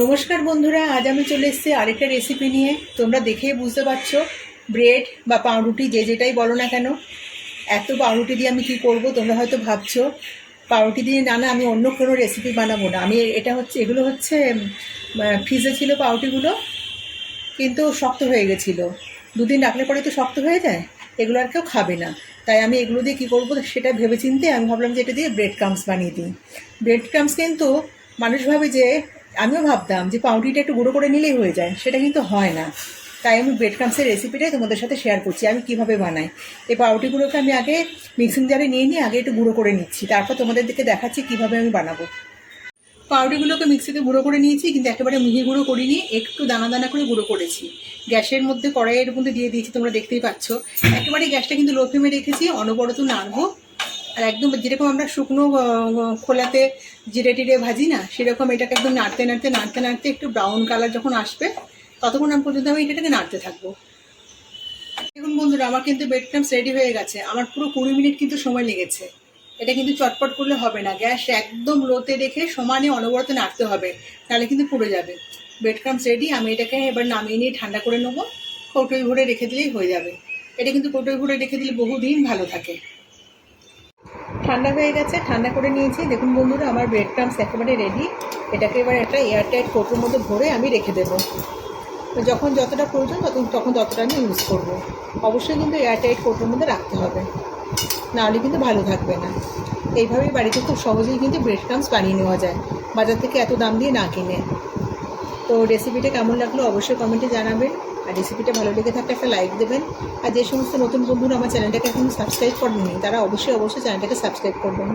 নমস্কার বন্ধুরা, আজ আমি চলে এসেছি আরেকটা রেসিপি নিয়ে। তোমরা দেখেই বুঝতে পারছ ব্রেড বা পাউরুটি যে যেটাই বলো না কেন, এত পাউরুটি দিয়ে আমি কি করব তোমরা হয়তো ভাবছ। পাউরুটি দিয়ে না না আমি অন্য কোনো রেসিপি বানাবো না। আমি এটা হচ্ছে, এগুলো হচ্ছে ফ্রিজে ছিল পাউরুটিগুলো, কিন্তু শক্ত হয়ে গেছিল। দুদিন রাখলে পরে তো শক্ত হয়ে যায়, এগুলো আর কেউ খাবে না। তাই আমি এগুলো দিয়ে কী করব সেটা ভেবে চিনতে আমি ভাবলাম যে এটা দিয়ে ব্রেড ক্রামস বানিয়ে দিই। ব্রেড ক্রামস কিন্তু মানুষ ভাবে যে আমিও ভাবতাম যে পাউরুটিটা একটু গুঁড়ো করে নিলেই হয়ে যায়, সেটা কিন্তু হয় না। তাই আমি ব্রেড ক্রামসের রেসিপিটাই তোমাদের সাথে শেয়ার করছি, আমি কীভাবে বানাই। এই পাউরুটিগুলোকে আমি আগে মিক্সিং জারে নিয়ে নিয়ে আগে একটু গুঁড়ো করে নিচ্ছি, তারপর তোমাদের দিকে দেখাচ্ছি কীভাবে আমি বানাবো। পাউরুটিগুলোকে মিক্সিতে গুঁড়ো করে নিয়েছি, কিন্তু একেবারে মিহি গুঁড়ো করিনি, একটু দানা দানা করে গুঁড়ো করেছি। গ্যাসের মধ্যে কড়াইয়ের মধ্যে দিয়ে দিয়েছি, তোমরা দেখতেই পাচ্ছ। একেবারে গ্যাসটা কিন্তু লো ফ্লেমে রেখেছি, অনবরত নাড়বো। আর একদম যেরকম আমরা শুকনো খোলাতে জিরে টিরে ভাজি না, সেরকম এটাকে একদম নাড়তে নাড়তে নাড়তে নাড়তে একটু ব্রাউন কালার যখন আসবে, ততক্ষণ আমি পর্যন্ত আমি এটাকে নাড়তে থাকব। দেখুন বন্ধুরা, আমার কিন্তু বেড ক্রামস রেডি হয়ে গেছে। আমার পুরো কুড়ি মিনিট কিন্তু সময় লেগেছে। এটা কিন্তু চটপট করলে হবে না। গ্যাস একদম লোতে রেখে সমানে অনবরত নাড়তে হবে, তাহলে কিন্তু পুড়ে যাবে। বেড ক্রামস রেডি আমি এটাকে এবার নামিয়ে নিয়ে ঠান্ডা করে নেব। কৌটোয় ভরে রেখে দিলেই হয়ে যাবে। এটা কিন্তু কৌটোয় ভরে রেখে দিলে বহুদিন ভালো থাকে। ঠান্ডা হয়ে গেছে, ঠান্ডা করে নিয়েছি। দেখুন বন্ধুরা, আমার ব্রেড ক্রামস একেবারে রেডি এটাকে এবার একটা এয়ারটাইট কোটোর মধ্যে ভরে আমি রেখে দেবো। যখন যতটা প্রয়োজন তখন তখন ততটা আমি ইউজ করব। অবশ্যই কিন্তু এয়ারটাইট কোটোর মধ্যে রাখতে হবে। নাহলে কিন্তু ভালো থাকবে না। এইভাবেই বাড়িতে খুব সহজেই কিন্তু ব্রেড ক্রামস বানিয়ে নেওয়া যায়। বাজার থেকে এত দাম দিয়ে না কিনে। তো রেসিপিটা কেমন লাগল অবশ্যই কমেন্টে জানাবেন। আর রেসিপিটা ভালো লেগে থাকলে একটা লাইক দেবেন। আর যে সমস্ত নতুন বন্ধুরা আমার চ্যানেলটাকে এখন সাবস্ক্রাইব করেননি, তারা অবশ্যই অবশ্যই চ্যানেলটাকে সাবস্ক্রাইব করবেন।